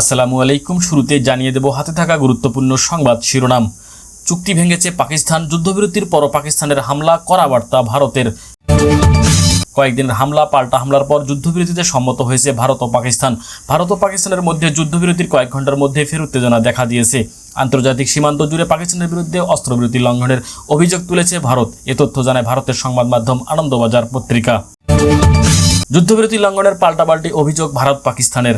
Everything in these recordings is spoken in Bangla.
আসসালামু আলাইকুম। শুরুতে জানিয়ে দেব হাতে থাকা গুরুত্বপূর্ণ সংবাদ শিরোনাম। চুক্তি ভেঙেছে পাকিস্তান, যুদ্ধবিরতির পর পাকিস্তানের হামলা করা বার্তা ভারতের। কয়েকদিনের হামলা, পাল্টা হামলার পর যুদ্ধবিরতিতে সম্মত হয়েছে ভারত ও পাকিস্তান। ভারত ও পাকিস্তানের মধ্যে যুদ্ধবিরতির কয়েক ঘণ্টার মধ্যে ফের উত্তেজনা দেখা দিয়েছে। আন্তর্জাতিক সীমান্ত জুড়ে পাকিস্তানের বিরুদ্ধে অস্ত্রবিরতি লঙ্ঘনের অভিযোগ তুলেছে ভারত। এ তথ্য জানায় ভারতের সংবাদ মাধ্যম আনন্দবাজার পত্রিকা। যুদ্ধবিরতি লঙ্ঘনের পাল্টাপাল্টি অভিযোগ ভারত পাকিস্তানের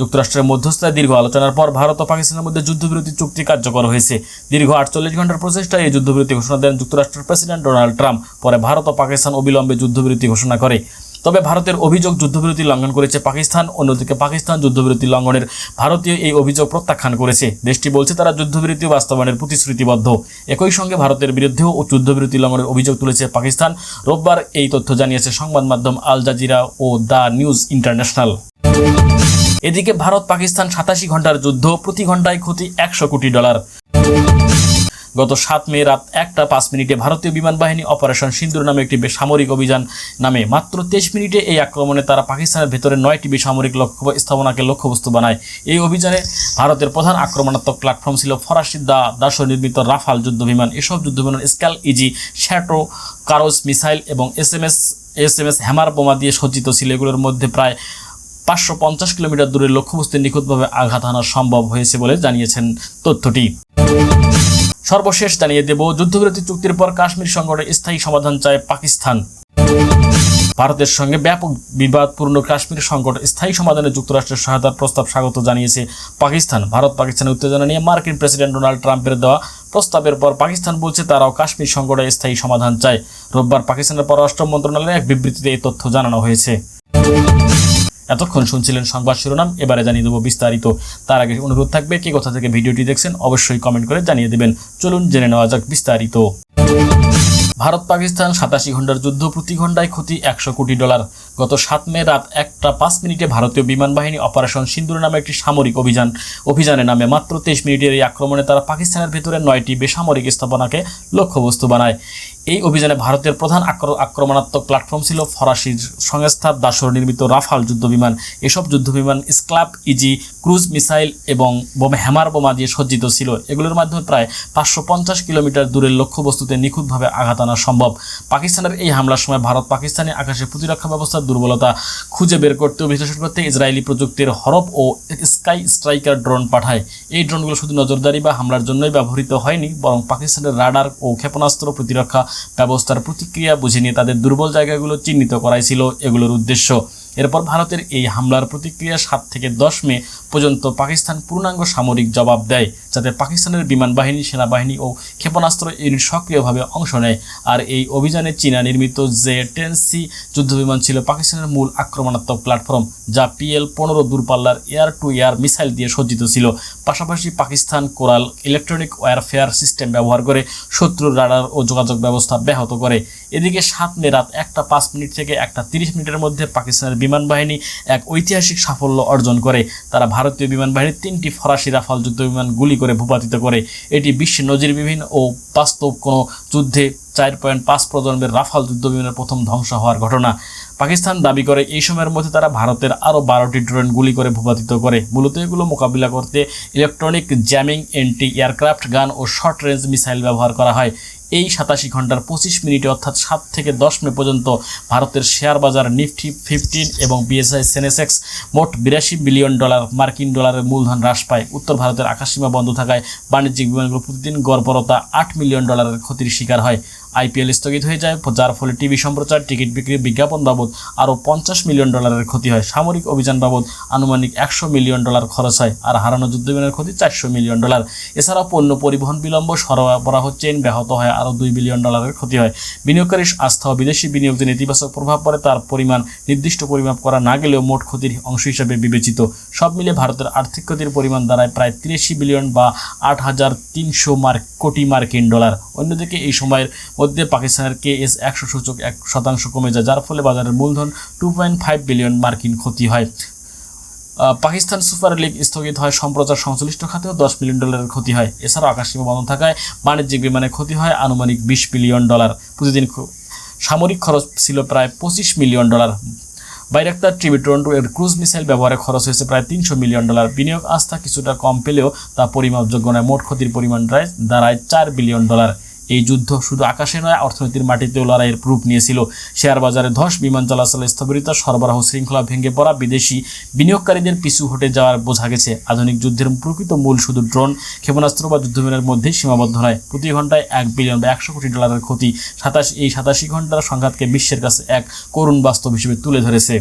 যুক্তরাষ্ট্রের মধ্যস্থায় দীর্ঘ আলোচনার পর ভারত ও পাকিস্তানের মধ্যে যুদ্ধবিরতি চুক্তি কার্যকর হয়েছে। দীর্ঘ আটচল্লিশ ঘণ্টার প্রচেষ্টায় এই যুদ্ধবিরতি ঘোষণা দেন যুক্তরাষ্ট্রের প্রেসিডেন্ট ডোনাল্ড ট্রাম্প। পরে ভারত ও পাকিস্তান অবিলম্বে যুদ্ধবিরতি ঘোষণা করে। তবে ভারতের অভিযোগ যুদ্ধবিরতি লঙ্ঘন করেছে পাকিস্তান, অন্যদিকে পাকিস্তান যুদ্ধবিরতি লঙ্ঘনের ভারতীয় এই অভিযোগ প্রত্যাখ্যান করেছে। দেশটি বলছে তারা যুদ্ধবিরতি বাস্তবায়নের প্রতিশ্রুতিবদ্ধ। একই সঙ্গে ভারতের বিরুদ্ধেও যুদ্ধবিরতি লঙ্ঘনের অভিযোগ তুলেছে পাকিস্তান। রোববার এই তথ্য জানিয়েছে সংবাদ মাধ্যম আল জাজিরা ও দ্য নিউজ ইন্টারন্যাশনাল। এদিকে ভারত পাকিস্তান সাতাশি ঘণ্টার যুদ্ধ, প্রতি ঘন্টায় ক্ষতি একশো কোটি ডলার। গত সাত মে রাত একটা পাঁচ মিনিটে ভারতীয় বিমান বাহিনী অপারেশন সিন্দুর নামে একটি বেসামরিক অভিযান নামে মাত্র তেইশ মিনিটে এই আক্রমণে তারা পাকিস্তানের ভেতরে নয়টি বেসামরিক লক্ষ্য স্থাপনাকে লক্ষ্যবস্তু বানায়। এই অভিযানে ভারতের প্রধান আক্রমণাত্মক প্ল্যাটফর্ম ছিল ফরাসি দা দাস নির্মিত রাফাল যুদ্ধ বিমান। এসব যুদ্ধ বিমান স্ক্যাল ইজি শ্যাটো কারোস মিসাইল এবং S M S S M S hammer বোমা দিয়ে সজ্জিত ছিল। এগুলোর মধ্যে প্রায় পাঁচশো পঞ্চাশ কিলোমিটার দূরের লক্ষ্যবস্তুতে নিখুঁতভাবে আঘাত হানা সম্ভব হয়েছে বলে জানিয়েছেন তথ্যটি। সর্বশেষ জানিয়ে দেব, যুদ্ধবিরতি চুক্তির পর কাশ্মীর সংকটে স্থায়ী সমাধান চায় পাকিস্তান। ভারতের সঙ্গে ব্যাপক বিবাদপূর্ণ কাশ্মীর সংকট, স্থায়ী সমাধানে যুক্তরাষ্ট্রের সহায়তার প্রস্তাব স্বাগত জানিয়েছে পাকিস্তান। ভারত পাকিস্তানের উত্তেজনা নিয়ে মার্কিন প্রেসিডেন্ট ডোনাল্ড ট্রাম্পের দেওয়া প্রস্তাবের পর পাকিস্তান বলছে তারাও কাশ্মীর সংকটে স্থায়ী সমাধান চায়। রোববার পাকিস্তানের পররাষ্ট্র মন্ত্রণালয়ে এক বিবৃতিতে এই তথ্য জানানো হয়েছে। এতক্ষণ শুনছিলেন সংবাদ শিরোনাম, এবারে জানিয়ে দেবো বিস্তারিত। তার আগে অনুরোধ থাকবে, কে কোথা থেকে ভিডিওটি দেখছেন অবশ্যই কমেন্ট করে জানিয়ে দেবেন। চলুন জেনে নেওয়া যাক বিস্তারিত। ভারত পাকিস্তান সাতাশি ঘণ্টার যুদ্ধ প্রতি ঘন্টায় ক্ষতি একশো কোটি ডলার। গত সাত মে রাত একটা পাঁচ মিনিটে ভারতীয় বিমান বাহিনী অপারেশন সিন্দুর নামে একটি সামরিক অভিযান অভিযানের নামে মাত্র তেইশ মিনিটের এই আক্রমণে তারা পাকিস্তানের ভেতরে নয়টি বেসামরিক স্থাপনাকে লক্ষ্যবস্তু বানায়। এই অভিযানে ভারতের প্রধান আক্র- আক্রমণাত্মক প্ল্যাটফর্ম ছিল ফরাসির সংস্থা দাসর নির্মিত রাফাল যুদ্ধবিমান। এসব যুদ্ধবিমান স্ক্লাপ, ইজি, ক্রুজ মিসাইল এবং বোমা হ্যামার বোমা দিয়ে সজ্জিত ছিল। এগুলোর মাধ্যমে প্রায় পাঁচশো পঞ্চাশ কিলোমিটার দূরের লক্ষ্যবস্তুতে নিখুঁতভাবে আঘাত আনা সম্ভব। পাকিস্তানের এই হামলার সময় ভারত পাকিস্তানি আকাশে প্রতিরক্ষা ব্যবস্থার দুর্বলতা খুঁজে বের করতে ও বিশ্লেষণ করতে ইসরায়েলি প্রযুক্তির হরব ও স্কাই স্ট্রাইকার ড্রোন পাঠায়। এই ড্রোনগুলো শুধু নজরদারি বা হামলার জন্যই ব্যবহৃত হয়নি, বরং পাকিস্তানের রাডার ও ক্ষেপণাস্ত্র প্রতিরক্ষা ব্যবস্থার প্রতিক্রিয়া বুঝে নিয়ে তাদের দুর্বল জায়গাগুলো চিহ্নিত করাই ছিল এগুলোর উদ্দেশ্য। এরপর ভারতের এই হামলার প্রতিক্রিয়া সাত থেকে দশ মে পর্যন্ত পাকিস্তান পূর্ণাঙ্গ সামরিক জবাব দেয়। যাতে পাকিস্তানের বিমান বাহিনী সেনাবাহিনী ও ক্ষেপণাস্ত্র ইউনিট সক্রিয়ভাবে অংশ নেয়। আর এই অভিযানে চীনা নির্মিত জে টেন সি যুদ্ধবিমান ছিল পাকিস্তানের মূল আক্রমণাত্মক প্ল্যাটফর্ম, যা পিএল পনেরো দূরপাল্লার এয়ার টু এয়ার মিসাইল দিয়ে সজ্জিত ছিল। পাশাপাশি Pakistan Koral electronic warfare system ব্যবহার করে শত্রুর রাডার ও যোগাযোগ ব্যবস্থা ব্যাহত করে। এদিকে সাত মে রাত একটা পাঁচ মিনিট থেকে একটা তিরিশ মিনিটের মধ্যে পাকিস্তানের বিমান বাহিনী এক ঐতিহাসিক সাফল্য অর্জন করে। তারা ভারতীয় বিমান বাহিনীর তিনটি ফরাসি রাফাল যুদ্ধ বিমান গুলি করে ভূপাতিত করে। এটি বিশ্বের নজিরবিহীন ও বাস্তব কোনো যুদ্ধে চার পয়েন্ট পাঁচ প্রজন্মের রাফাল যুদ্ধ বিমানের প্রথম ধ্বংস হওয়ার ঘটনা। পাকিস্তান দাবি করে, এই সময়ের মধ্যে তারা ভারতের আরও বারোটি ড্রোন গুলি করে ভূপাতিত করে। মূলত এগুলো মোকাবিলা করতে ইলেকট্রনিক জ্যামিং এন্টি এয়ারক্রাফট গান ও শর্ট রেঞ্জ মিসাইল ব্যবহার করা হয়। এই সাতাশি ঘণ্টার পঁচিশ মিনিটে অর্থাৎ সাত থেকে দশ মে পর্যন্ত ভারতের শেয়ার বাজার নিফটি ফিফটিন এবং বিএসআই সেনেসেক্স মোট বিরাশি বিলিয়ন ডলার, মার্কিন ডলারের মূলধন হ্রাস পায়। উত্তর ভারতের আকাশসীমা বন্ধ থাকায় বাণিজ্যিক বিমানগুলো প্রতিদিন গড়পরতা আট মিলিয়ন ডলারের ক্ষতির শিকার হয়। আইপিএল স্থগিত হয়ে যায়, যার ফলে টিভি সম্প্রচার, টিকিট বিক্রি বিজ্ঞাপন বাবদ আরও পঞ্চাশ মিলিয়ন ডলারের ক্ষতি হয়। সামরিক অভিযান বাবদ আনুমানিক একশো মিলিয়ন ডলার খরচ হয় আর হারানো যুদ্ধবিমানের ক্ষতি চারশো মিলিয়ন ডলার। এছাড়াও পণ্য পরিবহন বিলম্ব, সরবরাহ চেন ব্যাহত হয় আরও দুই বিলিয়ন ডলারের ক্ষতি হয়। বিনিয়োগকারী আস্থা ও বিদেশি বিনিয়োগ যে নেতিবাচক প্রভাব পড়ে, তার পরিমাণ নির্দিষ্ট পরিমাপ করা না গেলেও মোট ক্ষতির অংশ হিসাবে বিবেচিত। সব মিলে ভারতের আর্থিক ক্ষতির পরিমাণ দাঁড়ায় প্রায় তিরাশি বিলিয়ন বা আট হাজার তিনশো মার্ক কোটি মার্কিন ডলার। অন্যদিকে এই সময়ের মধ্যে পাকিস্তানের কে এস একশো সূচক এক শতাংশ কমে যায়, যার ফলে বাজারের মূলধন টু ফাইভ বিলিয়ন মার্কিন ক্ষতি হয়। পাকিস্তান সুপার লিগ স্থগিত হয় সম্প্রচার সংশ্লিষ্ট খাতেও দশ মিলিয়ন ডলারের ক্ষতি হয়। এছাড়াও আকাশসীমা বন্ধ থাকায় বাণিজ্যিক বিমানে ক্ষতি হয় আনুমানিক বিশ বিলিয়ন ডলার প্রতিদিন সামরিক খরচ ছিল প্রায় পঁচিশ মিলিয়ন ডলার বাইরাক্তার ট্রিবিট্রন এর ক্রুজ মিসাইল ব্যবহারে খরচ হয়েছে প্রায় তিনশো মিলিয়ন ডলার বিনিয়োগ আস্থা কিছুটা কম পেলেও তা পরিমাপযোগ্য নয়। মোট ক্ষতির পরিমাণ দাঁড়ায় চার বিলিয়ন ডলার এই যুদ্ধ শুধু আকাশে নয়, অর্থনীতির মাটিতেও লড়াইয়ের রূপ নিয়েছিল। শেয়ার বাজারে ধস, বিমান চলাচল স্থবিরতা, সরবরাহ শৃঙ্খলা ভেঙে পড়া, বিদেশি বিনিয়োগকারীদের পিছু হটে যাওয়ার বোঝা গেছে। আধুনিক যুদ্ধের প্রকৃত মূল শুধু ড্রোন, ক্ষেপণাস্ত্র বা যুদ্ধবিমানের মধ্যে সীমাবদ্ধ নয়, প্রতি ঘন্টায় এক বিলিয়ন বা একশো কোটি ডলারের ক্ষতি। সাতাশ, এই সাতাশি ঘণ্টার সংঘাতকে বিশ্বের কাছে এক করুণ বাস্তব হিসেবে তুলে ধরেছে।